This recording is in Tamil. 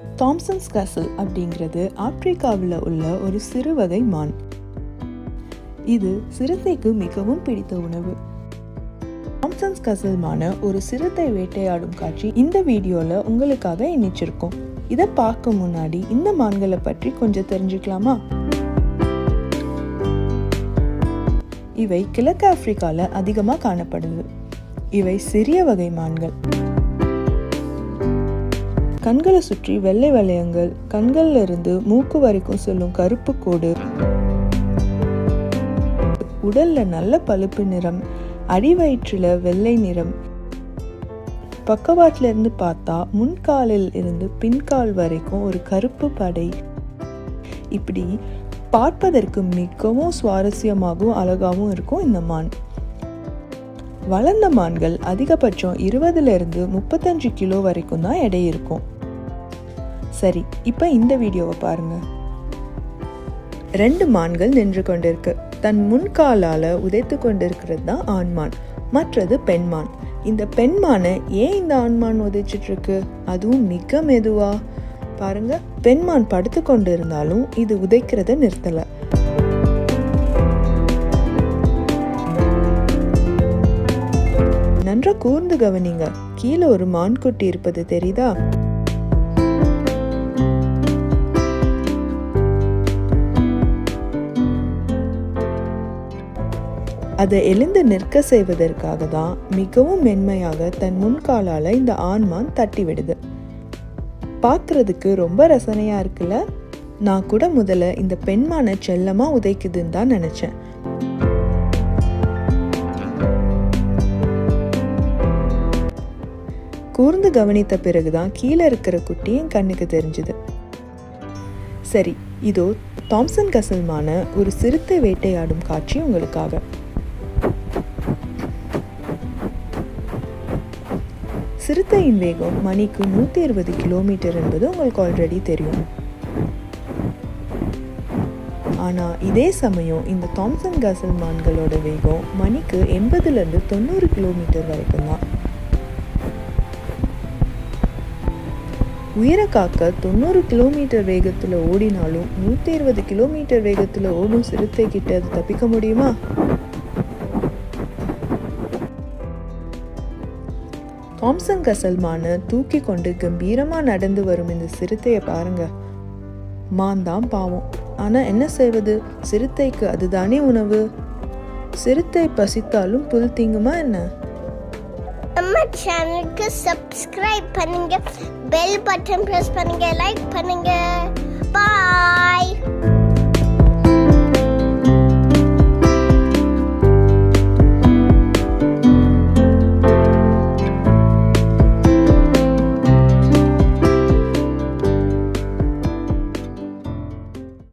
தாம்சன்ஸ் கசல் அப்படிங்கிறது ஆப்பிரிக்காவில் உள்ள ஒரு சிறு வகை மான். இது சிறுத்தைக்கு மிகவும் பிடித்த உணவு. தாம்சன்ஸ் கசல் மான ஒரு சிறுத்தை வேட்டையாடும் காட்சி இந்த வீடியோவில் உங்களுக்காக இணைச்சிருக்கோம். இதை பார்க்க முன்னாடி இந்த மான்களை பற்றி கொஞ்சம் தெரிஞ்சுக்கலாமா? இவை கிழக்கு ஆப்பிரிக்காவில் அதிகமாக காணப்படுது. இவை சிறிய வகை மான்கள். கண்களை சுற்றி வெள்ளை வளையங்கள் கண்கள்ல இருந்து மூக்கு வரைக்கும் செல்லும் கருப்பு கோடு. உடல்ல நல்ல பழுப்பு நிறம் அடிவயிற்றுல வெள்ளை நிறம். பக்கவாட்டில இருந்து பார்த்தா முன்காலில் இருந்து பின்கால் வரைக்கும் ஒரு கருப்பு படை. இப்படி பார்ப்பதற்கு மிகவும் சுவாரஸ்யமாகவும் அழகாகவும் இருக்கும் இந்த மான். வளர்ந்த மான்கள் அதிகபட்சம் இருபதுல இருந்து முப்பத்தஞ்சு கிலோ வரைக்கும் தான் எடை இருக்கும். சரி இப்போ இந்த வீடியோவை பாருங்க. ரெண்டு மான்கள் நின்று கொண்டிருக்கு. தன் முன்காலால் உதைத்து கொண்டிருக்கிறது தான் ஆண்மான் மற்றது பெண்மான் இந்த பெண்மானை ஏன் இந்த ஆண்மான் உதைச்சிட்டு இருக்கு? அதுவும் மிக மெதுவா. பாருங்க பெண்மான் படுத்து கொண்டு இருந்தாலும் இது உதைக்கிறத நிறுத்தல. நன்றா கூர்ந்து கவனிங்க. கீழே ஒரு மான்குட்டி இருப்பது தெரியுதா? அதை எழுந்து நிற்க செய்வதற்காக தான் மிகவும் மென்மையாக தன் முன்காலால் இந்த ஆண்மான் தட்டி விடுது பார்க்கறதுக்கு ரொம்ப ரசனையா இருக்குல்ல? நான் கூட முதல்ல இந்த பெண்மானை செல்லமா உதைக்குதுன்னு தான் நினைச்சேன். கூர்ந்து கவனித்த பிறகுதான் கீழே இருக்கிற குட்டி என் கண்ணுக்கு தெரிஞ்சுது. சரி இதோ தாம்சன் கசல்மான ஒரு சிறுத்தை வேட்டையாடும் காட்சி உங்களுக்காக. சிறுத்தையின் வேகம் மணிக்கு நூற்றி இருபது கிலோமீட்டர் என்பது உங்களுக்கு ஆல்ரெடி தெரியும். ஆனால் இதே சமயம் இந்த தாம்சன் கசல் மான்களோட வேகம் மணிக்கு எண்பதுலேருந்து தொண்ணூறு கிலோமீட்டர் வரைக்கும் தான் உயிரை காக்க தொண்ணூறு கிலோமீட்டர் வேகத்தில் ஓடினாலும் நூற்றி இருபது கிலோமீட்டர் வேகத்தில் ஓடும் சிறுத்தை கிட்ட அது தப்பிக்க முடியுமா? தாம்சன் கசல்மான தூக்கி கொண்டு கம்பீரமாக நடந்து வரும் இந்த சிறுத்தையை பாருங்க. மான் தான் பாவம். ஆனால் என்ன செய்வது? சிறுத்தைக்கு அதுதானே உணவு? சிறுத்தை பசித்தாலும் புல் தீங்குமா என்ன? நம்ம சேனலுக்கு சப்ஸ்கிரைப் பண்ணுங்க. பெல் பட்டன் பிரஸ் பண்ணுங்க. லைக் பண்ணுங்க. பாய்